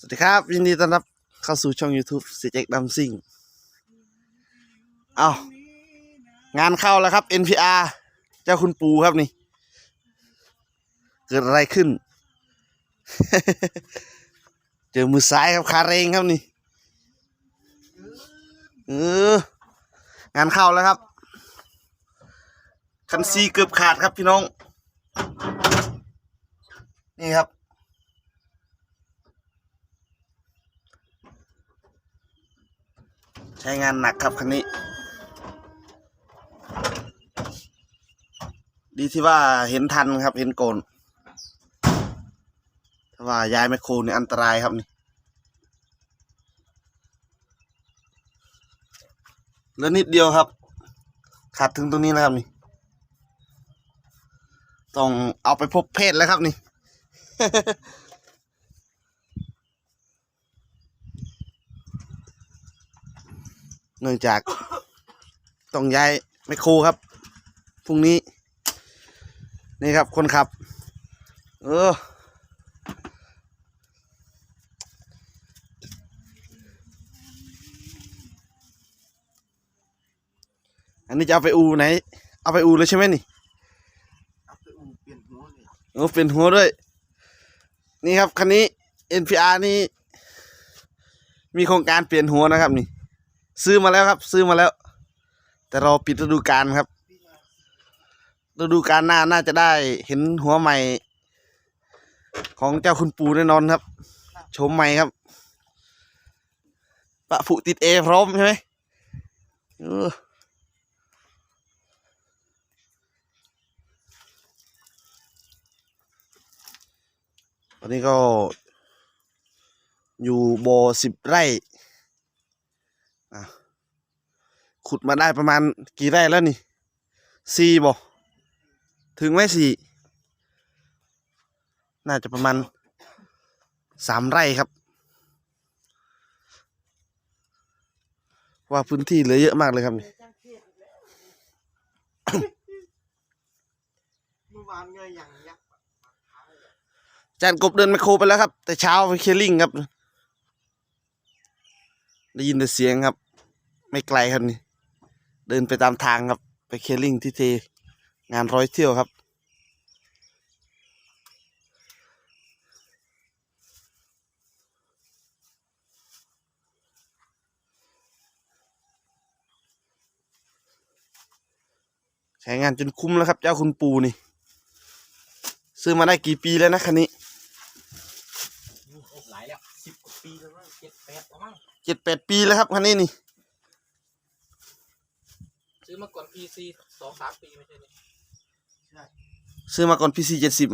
สวัสดีครับ ยินดีต้อนรับเข้าสู่ช่อง YouTube เสียเจกดัมซิงเอางานเข้าแล้วครับ NPR เจ้าคุณปูครับนี่ เกิดอะไรขึ้น เจอมือซ้ายครับคาเรงครับนี่เอองานเข้าแล้วครับ คันซีเกือบขาดครับพี่น้อง นี่ครับ ช้งานหนักครับคันนี้ ดีที่ว่าเห็นทันครับ เห็นโกนถ้าว่าย้ายแมคโครนี่อันตรายครับนี่เลือนิดเดียวครับ ขาดถึงตรงนี้แล้วครับนี่ ต้องเอาไปพบเพศแล้วครับนี่ เนื่องจากต้องย้ายไมคโครครับพรุ่งนี้ นี่ครับคนขับ เออ อันนี้จะเอาไปอูไหน เอาไปอูเลยใช่ไหมนี่เอาไปอุ่เปลี่ยนหัวเลยโอ้เปลี่ยนหัวด้วย นี่ครับคันนี้ NPR นี่ มีโครงการเปลี่ยนหัวนะครับนี่ ซื้อมาแล้วครับ ซื้อมาแล้ว แต่เรอปิดฤดูกาลครับฤดูกาลหน้าน่าจะได้เห็นหัวใหม่ ของเจ้าคุณปูแน่นอนครับชมใหม่ครับปะผุติดเอพร้อมใช่ไหมออตอนนี้ก็อยู่บ่อสิบไร่อะ ขุดมาได้ประมาณกี่ไร่แล้วนี่สี่บ่ถึงไหมสี่ น่าจะประมาณสามไร่ครับ ว่าพื้นที่เหลือเยอะมากเลยครับนี่เมื่อวานกษ์จานกบเดินไมโครไปแล้วครับ แต่เช้าไปเคลลิงครับ ได้ยินแต่เสียงครับ ไม่ไกลครับนี่ เดินไปตามทางครับ ไปเคลียร์ลิงที่เทงานร้อยเที่ยวครับ ใช้งานจนคุ้มแล้วครับ เจ้าคุณปูนี่ ซื้อมาได้กี่ปีแล้วนะคันนี้หลายแล้วสิบกว่าปีแล้วมั้งเจ็ดแปดแล้วมั้งเจ็ดแปดปีแล้วครับคันนี้นี่ ซื้อมาก่อน PC สองสามปีไม่ใช่นี่ซื้อมาก่อนพีซีเจ็ดสิบ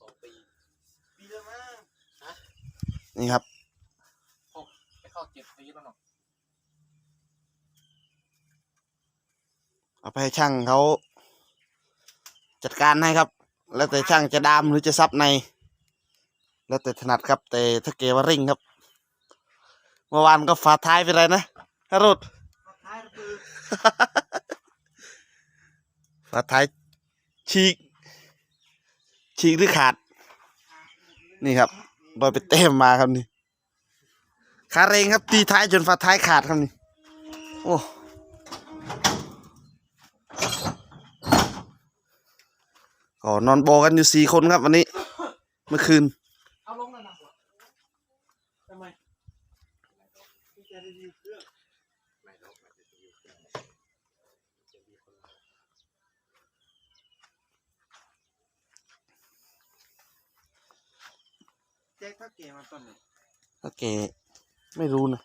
สองปีปีแล้วมั้งนี่ครับไปเข้าเจ็ดปีแล้วเนาะเอาไปให้ช่างเขาจัดการให้ครับ แล้วแต่ช่างจะดามหรือจะซับใน แล้วแต่ถนัดครับ แต่ถ้าเกว่าเร่งครับ เมื่อวานก็ฝาท้ายเป็นไรนะฮารถ ฝาท้ายฉีกฉีกหรือขาด นี่ครับโดยไปเต็มมาครับนี่คาเรงครับตีท้ายจนฝาท้ายขาดครับนี่ โอ้ก็นอนโบกันอยู่สี่คนครับวันนี้ เมื่อคืน เอาลงแล้วนะทำไม ที่จะได้ยินเครื่อง แจ็คถ้าเกมมาต้นเนี่ยถ้าแกไม่รู้นะ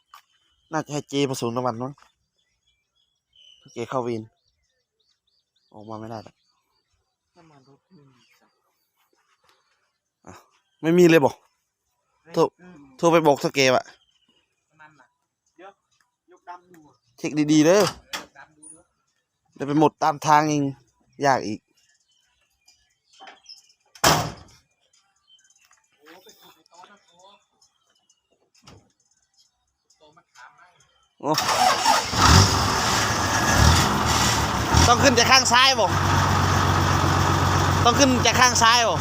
น่าจะให้เจผสมตะวันมั้งถ้าแกเข้าวิน ออกมาไม่ได้หรอกน้ำมันรถไม่มีสักไม่มีเลยบอก โทษ อืมโทรไปบอกถ้าแกวะนั่นน่ะยกดำดูอะเช็คดีๆเด้อตามดูด้วยเดี๋ยวไปหมดตามทางเองยากอีก ต้องขึ้นจากข้างซ้ายบ่ต้องขึ้นจากข้างซ้ายบ่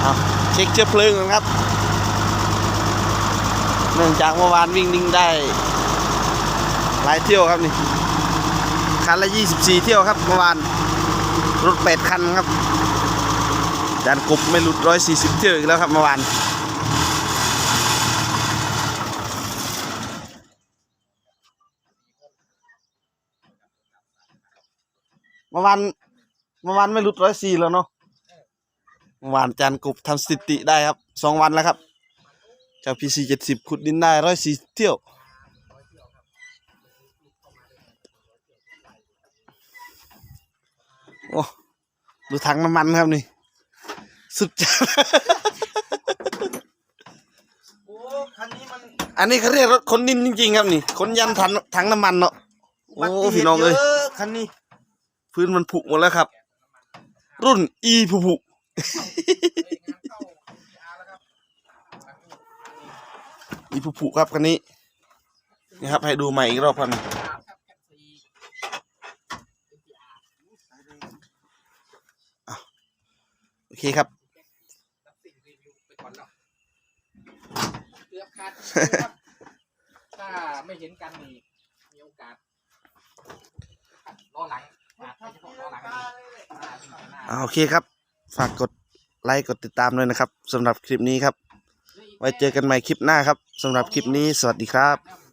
เอาเช็คเชื้อเพลิงกันครับ เนื่องจากเมื่อวานวิ่งนิ่งได้ หลายเที่ยวครับนี่ คันละ 24 เที่ยวครับเมื่อวาน รถ8คันครับ จานกบไม่หลุด 140 เที่ยวอีกแล้วครับเมื่อวาน มื่อวานเมื่อวานไม่หลุดร้อยสี่แล้วเนาะเมื่อวานจานกบทำสถิติได้ครับสองวันแล้วครับเจ้าพีซีเจ็ดสิบขุดดินได้ร้อยสี่เที่ยวโอ้ดูถังน้ำมันครับนี่ สุดจัดโอ้คันนี้มันอันนี้เขาเรียกรถขนดินจริงๆครับนี่ขนยันถังถังน้ำมันเนาะโอ้บัติหตุพี่น้องเอ้ยะคันนี้ พื้นมันผุหมดแล้วครับ รุ่นอีผุผุอีผุผุครับคันนี้นี่ครับ ให้ดูใหม่อีกรอบครับโอเคครับือบขาดถ้าไม่เห็นกันนี่มีโอกาสรอหลังอหลัง อ่าโอเคครับ ฝากกดไลค์กดติดตามด้วยนะครับสำหรับคลิปนี้ครับ ไว้เจอกันใหม่คลิปหน้าครับสำหรับคลิปนี้สวัสดีครับ